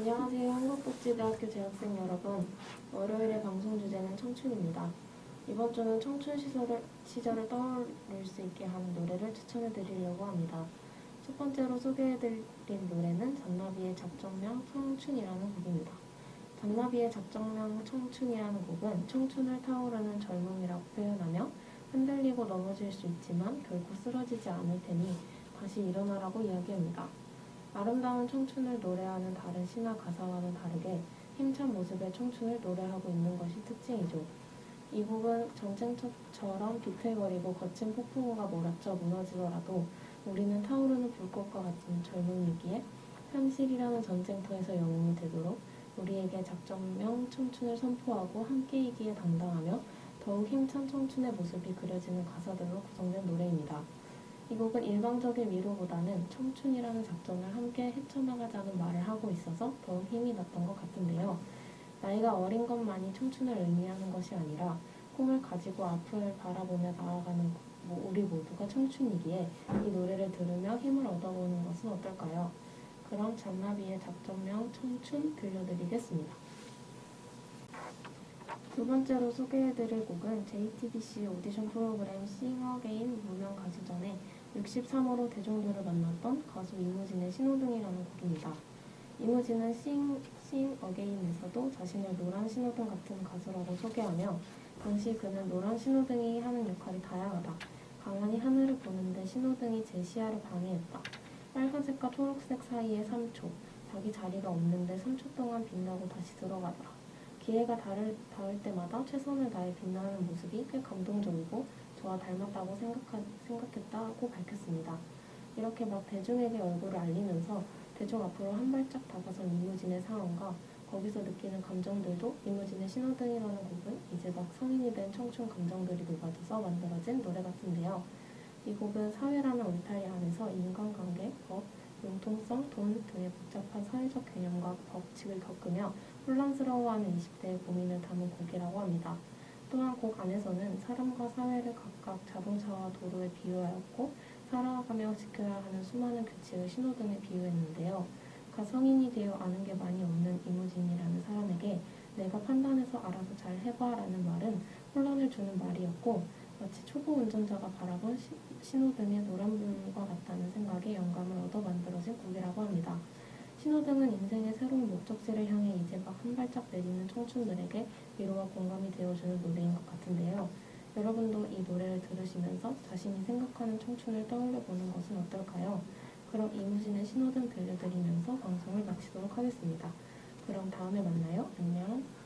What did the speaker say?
안녕하세요. 한국복지대학교 재학생 여러분. 월요일의 방송 주제는 청춘입니다. 이번 주는 청춘 시절을, 시절을 떠올릴 수 있게 하는 노래를 추천해 드리려고 합니다. 첫 번째로 소개해 드린 노래는 잔나비의 작정명 청춘이라는 곡입니다. 잔나비의 작정명 청춘이라는 곡은 청춘을 타오르는 젊음이라고 표현하며 흔들리고 넘어질 수 있지만 결코 쓰러지지 않을 테니 다시 일어나라고 이야기합니다. 아름다운 청춘을 노래하는 다른 신화 가사와는 다르게 힘찬 모습의 청춘을 노래하고 있는 것이 특징이죠. 이 곡은 전쟁처럼 비틀거리고 거친 폭풍우가 몰아쳐 무너지더라도 우리는 타오르는 불꽃과 같은 젊음이기에 현실이라는 전쟁터에서 영웅이 되도록 우리에게 작전명 청춘을 선포하고 함께이기에 당당하며 더욱 힘찬 청춘의 모습이 그려지는 가사들로 구성된 노래입니다. 이 곡은 일방적인 위로보다는 청춘이라는 작전을 함께 헤쳐나가자는 말을 하고 있어서 더욱 힘이 났던 것 같은데요. 나이가 어린 것만이 청춘을 의미하는 것이 아니라 꿈을 가지고 앞을 바라보며 나아가는 뭐 우리 모두가 청춘이기에 이 노래를 들으며 힘을 얻어보는 것은 어떨까요? 그럼 잔나비의 작전명 청춘 들려드리겠습니다. 두 번째로 소개해드릴 곡은 JTBC 오디션 프로그램 싱어게인 무명 가수 전에 63호로 대중들을 만났던 가수 이무진의 신호등이라는 곡입니다. 이무진은 싱, 싱 어게인에서도 자신을 노란 신호등 같은 가수라고 소개하며 당시 그는 노란 신호등이 하는 역할이 다양하다. 가만히 하늘을 보는데 신호등이 제 시야를 방해했다. 빨간색과 초록색 사이에 3초. 자기 자리가 없는데 3초 동안 빛나고 다시 들어가더라. 기회가 닿을, 닿을 때마다 최선을 다해 빛나는 모습이 꽤 감동적이고 저와 닮았다고 생각하, 생각했다고 밝혔습니다. 이렇게 막 대중에게 얼굴을 알리면서 대중 앞으로 한 발짝 다가선 이무진의 상황과 거기서 느끼는 감정들도 이무진의 신호등이라는 곡은 이제 막 성인이 된 청춘 감정들이 녹아져서 만들어진 노래 같은데요. 이 곡은 사회라는 울타리 안에서 인간관계, 법, 융통성, 돈 등의 복잡한 사회적 개념과 법칙을 겪으며 혼란스러워하는 20대의 고민을 담은 곡이라고 합니다. 또한 곡 안에서는 사람과 사회를 각각 자동차와 도로에 비유하였고 살아가며 지켜야 하는 수많은 규칙을 신호등에 비유했는데요. 가 성인이 되어 아는 게 많이 없는 이무진이라는 사람에게 내가 판단해서 알아서 잘 해봐라는 말은 혼란을 주는 말이었고 마치 초보 운전자가 바라본 시- 신호등의 노란불과 같다는 생각에 영감을 얻어 만들어진 곡이라고 합니다. 신호등은 인생의 새로운 목적지를 향해 이제 막 한 발짝 내딛는 청춘들에게 위로와 공감이 되어주는 노래인 것 같은데요. 여러분도 이 노래를 들으시면서 자신이 생각하는 청춘을 떠올려 보는 것은 어떨까요? 그럼 이무진의 신호등 들려드리면서 방송을 마치도록 하겠습니다. 그럼 다음에 만나요. 안녕.